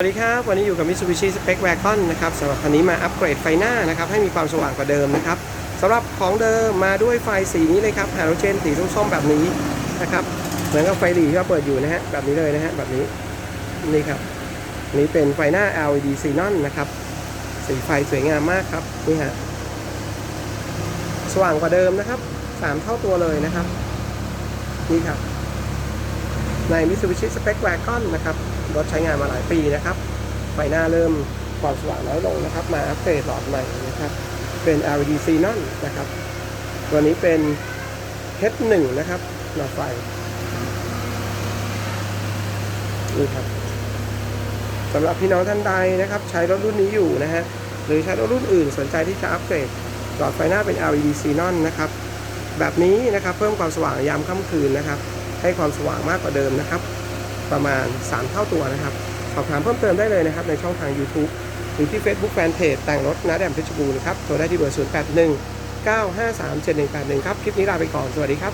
สวัสดีครับ วันนี้อยู่กับ Mitsubishi Spec Wagon นะครับสำหรับคันนี้มาอัปเกรดไฟหน้านะครับ ให้มีความสว่างกว่าเดิมนะครับสำหรับของเดิมมาด้วยไฟสีนี้เลยครับไฮาโลเจนสีส้มๆแบบนี้นะครับ เหมือนกับไฟหลีที่เราเปิดอยู่นะฮะแบบนี้เลยนะฮะแบบนี้นี่ครับนนี้เป็นไฟหน้า LED Xenon นะครับ สีไฟสวยงามมากครับนี่ฮะสว่างกว่าเดิมนะครับสามเท่าตัวเลยนะครับนี่ครับใน Mitsubishi Spec Wagon นะครับ รถใช้งานมาหลายปีนะครับ ไฟหน้าเริ่มความสว่างน้อยลงนะครับ มาอัปเกรดหลอดใหม่นะครับ เป็น LED Xenon นะครับ ตัวนี้เป็น H1 นะครับหลอดไฟนี่ครับสำหรับพี่น้องท่านใดนะครับ ใช้รถรุ่นนี้อยู่นะฮะหรือใช้รถรุ่นอื่นสนใจที่จะอัปเกรดหลอดไฟหน้าเป็น LED Xenon นะครับแบบนี้นะครับเพิ่มความสว่างยามค่ำคืนนะครับ ให้ความสว่างมากกว่าเดิมนะครับ ประมาณ 3 เท่าตัวนะครับ สอบถามเพิ่มเติมได้เลยนะครับ ในช่องทาง YouTube หรือที่ Facebook Fanpage แต่งรถนาแดมเพชรบูรณ์ครับ โทรได้ที่เบอร์ 081 953 7181 ครับ คลิปนี้ลาไปก่อน สวัสดีครับ